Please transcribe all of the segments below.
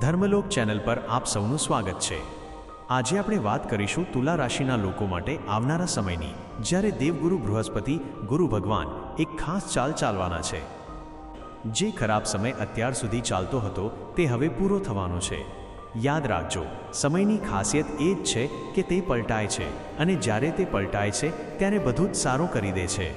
Dharmalok channel પર આપ સૌનું સ્વાગત છે. આજે આપણે વાત કરીશું તુલા રાશિના લોકો માટે આવનારા સમયની, જ્યારે દેવગુરુ બૃહસ્પતિ, ગુરુ ભગવાન એક ખાસ ચાલ ચાલવાના છે. જે ખરાબ સમય અત્યાર સુધી ચાલતો હતો, તે હવે પૂરો થવાનો છે. યાદ રાખજો, સમયની ખાસિયત એ જ છે કે તે પલટાય છે, અને જ્યારે તે પલટાય છે, ત્યારે બધું જ સારું કરી દે છે.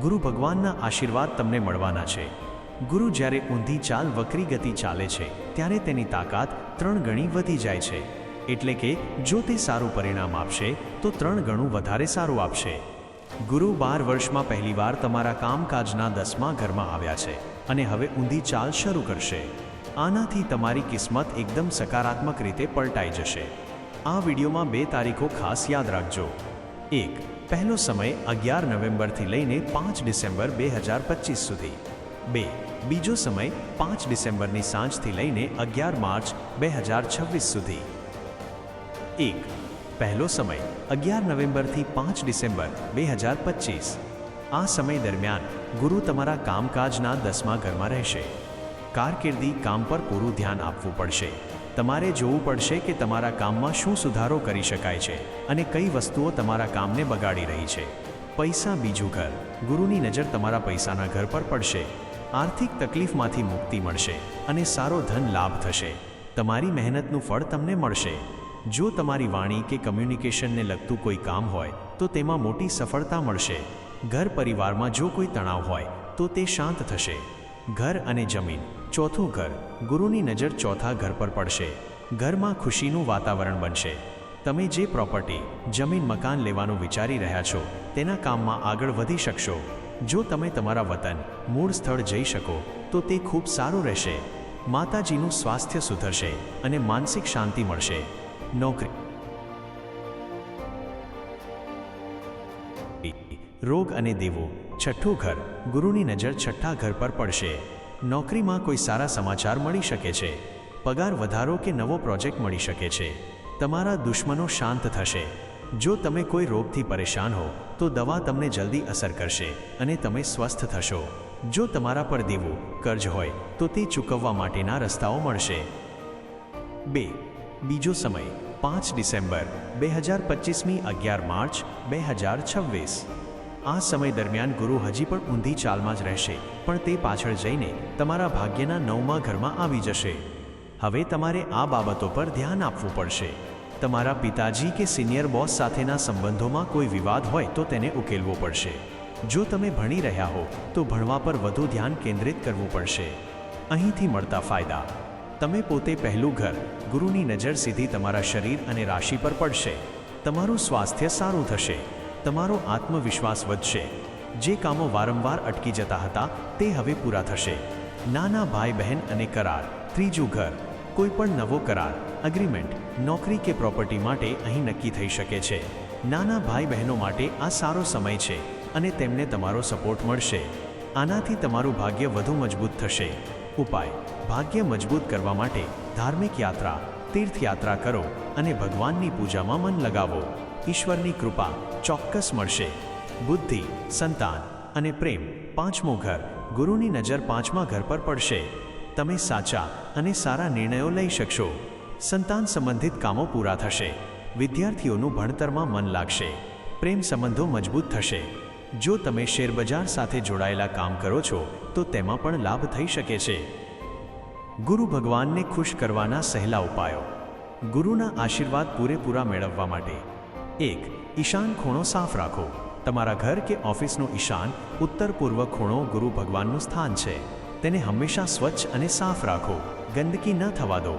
ગુરુ ભગવાનના આશીર્વાદ તમને મળવાના છે. ગુરુ જ્યારે ઊંધી ચાલ વક્રી ગતિ ચાલે છે, ત્યારે તેની તાકાત ત્રણ ગણી વધી જાય છે. એટલે કે, જો તે સારું પરિણામ આપશે, તો ત્રણ ગણું વધારે સારું આપશે. ગુરુ બાર વર્ષમાં પહેલીવાર તમારા કામકાજના દસમા ઘરમાં આવ્યા છે અને હવે ઊંધી ચાલ શરૂ કરશે. આનાથી તમારી કિસ્મત એકદમ સકારાત્મક રીતે પલટાઈ જશે. આ વિડીયોમાં બે તારીખો ખાસ યાદ રાખજો. એક, પહેલો સમય અગિયાર નવેમ્બરથી લઈને પાંચ ડિસેમ્બર બે હજાર પચીસ સુધી. બે, બીજો સમય પાંચ ડિસેમ્બરની સાંજથી લઈને અગિયાર માર્ચ બે હજાર છવ્વીસ સુધી. એક, પહેલો સમય અગિયાર નવેમ્બરથી પાંચ ડિસેમ્બર બે હજાર પચીસ. આ સમય દરમિયાન ગુરુ તમારા કામકાજના દસમા ઘરમાં રહેશે. કારકિર્દી કામ પર પૂરું ધ્યાન આપવું પડશે. તમારે જોવું પડશે કે તમારા કામમાં શું સુધારો કરી શકાય છે અને કઈ વસ્તુઓ તમારા કામને બગાડી રહી છે. પૈસા બીજું ઘર. ગુરુની નજર તમારા પૈસાના ઘર પર પડશે. આર્થિક તકલીફમાંથી મુક્તિ મળશે અને સારો ધન લાભ થશે. તમારી મહેનતનું ફળ તમને મળશે. જો તમારી વાણી કે કમ્યુનિકેશનને લગતું કોઈ કામ હોય, તો તેમાં મોટી સફળતા મળશે. ઘર પરિવારમાં જો કોઈ તણાવ હોય, તો તે શાંત થશે. ઘર અને જમીન. ચોથું ઘર. ગુરુની નજર ચોથા ઘર પર પડશે. ઘરમાં ખુશીનું વાતાવરણ બનશે. તમે જે પ્રોપર્ટી, જમીન, મકાન લેવાનું વિચારી રહ્યા છો, તેના કામમાં આગળ વધી શકશો. જો તમે તમારા વતન, મૂળ સ્થળ જઈ શકો, તો તે ખૂબ સારું રહેશે. માતાજીનું સ્વાસ્થ્ય સુધરશે અને માનસિક શાંતિ મળશે. નોકરી. રોગ અને દેવો. છઠ્ઠું ઘર. ગુરુની નજર છઠ્ઠા ઘર પર પડશે. નોકરીમાં કોઈ સારા સમાચાર મળી શકે છે. પગાર વધારો કે નવો પ્રોજેક્ટ મળી શકે છે. તમારા દુશ્મનો શાંત થશે. જો તમે કોઈ રોગથી પરેશાન હો, તો દવા તમને જલ્દી અસર કરશે અને તમે સ્વસ્થ થશો. જો તમારા પર દેવું, કર્જ હોય, તો તે ચૂકવવા માટેના રસ્તાઓ મળશે. બે. બીજો સમય, પાંચ ડિસેમ્બર, બે હજાર પચીસમી અગિયાર માર્ચ, બે હજાર છવ્વીસ. આ સમય દરમિયાન ગુરુ હજી પણ ઊંધી ચાલમાં જ રહેશે, પણ તે પાછળ જઈને તમારા ભાગ્યના નવમા ઘરમાં આવી જશે. હવે તમારે આ બાબતો પર ધ્યાન આપવું પડશે. તમારા પિતાજી કે સિનિયર બોસ સાથેના સંબંધોમાં કોઈ વિવાદ હોય તો તેને ઉકેલવો પડશે. જો તમે ભણી રહ્યા હો, તો ભણવા પર વધુ ધ્યાન કેન્દ્રિત કરવું પડશે. અહીંથી મળતા ફાયદા. તમે પોતે પહેલું ઘર, ગુરુની નજર સીધી તમારા શરીર અને રાશિ પર પડશે. તમારું સ્વાસ્થ્ય સારું થશે. તમારો આત્મવિશ્વાસ વધશે. જે કામો વારંવાર અટકી જતા હતા, તે હવે પૂરા થશે. નાના ભાઈ બહેન અને કરાર, ત્રીજું ઘર. કોઈ પણ નવો કરાર અગ્રીમેન્ટ નોકરી કે પ્રોપર્ટી માટે અહીં નક્કી થઈ શકે છે. નાના ભાઈ બહેનો માટે આ સારો સમય છે અને તેમને તમારો સપોર્ટ મળશે. આનાથી તમારું ભાગ્ય વધુ મજબૂત થશે. ઉપાય, ભાગ્ય મજબૂત કરવા માટે ધાર્મિક યાત્રા, તીર્થયાત્રા કરો અને ભગવાનની પૂજામાં મન લગાવો. ઈશ્વરની કૃપા ચોક્કસ મળશે. બુદ્ધિ, સંતાન અને પ્રેમ પાંચમો ઘર, ગુરુની નજર પાંચમા ઘર પર પડશે. તમે સાચા અને સારા નિર્ણયો લઈ શકશો. સંતાન સંબંધિત કામો પૂરા થશે. વિદ્યાર્થીઓનું ભણતરમાં મન લાગશે. પ્રેમ સંબંધો મજબૂત થશે. જો તમે શેરબજાર સાથે જોડાયેલા કામ કરો છો, તો તેમાં પણ લાભ થઈ શકે છે. ગુરુ ભગવાનને ખુશ કરવાના સહેલા ઉપાયો. ગુરુના આશીર્વાદ પૂરેપૂરા મેળવવા માટે. એક, ઈશાન ખૂણો સાફ રાખો. તમારા ઘર કે ઓફિસનો ઈશાન ઉત્તર પૂર્વ ખૂણો ગુરુ ભગવાનનું સ્થાન છે. તેને હંમેશા સ્વચ્છ અને સાફ રાખો. ગંદકી ન થવા દો.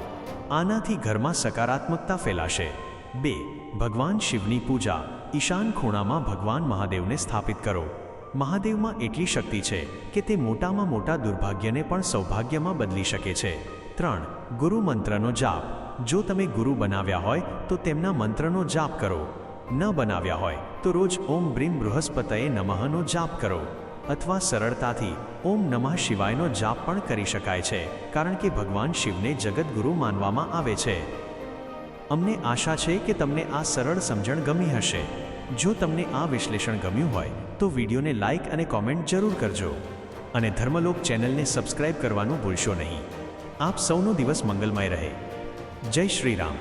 આનાથી ઘરમાં સકારાત્મકતા ફેલાશે. બે, ભગવાન શિવની પૂજા. ઈશાન ખૂણામાં ભગવાન મહાદેવને સ્થાપિત કરો. મહાદેવમાં એટલી શક્તિ છે કે તે મોટામાં મોટા દુર્ભાગ્યને પણ સૌભાગ્યમાં બદલી શકે છે. ત્રણ, ગુરુ મંત્રનો જાપ. જો તમે ગુરુ બનાવ્યા હોય, તો તેમના મંત્રનો જાપ કરો. ન બનાવ્યા હોય, તો રોજ ઓમ બ્રીમ બૃહસ્પતયે નમઃનો જાપ કરો. અથવા સરળતાથી ઓમ નમઃ શિવાયનો જાપ પણ કરી શકાય છે, કારણ કે ભગવાન શિવને જગતગુરુ માનવામાં આવે છે. અમને આશા છે કે તમને આ સરળ સમજણ ગમી હશે. જો તમને આ વિશ્લેષણ ગમ્યું હોય, તો વિડીયોને લાઇક અને કોમેન્ટ જરૂર કરજો. અને ધર્મલોક ચેનલને સબસ્ક્રાઇબ કરવાનું ભૂલશો નહીં. આપ સૌનો દિવસ મંગલમય રહે. જય શ્રી રામ.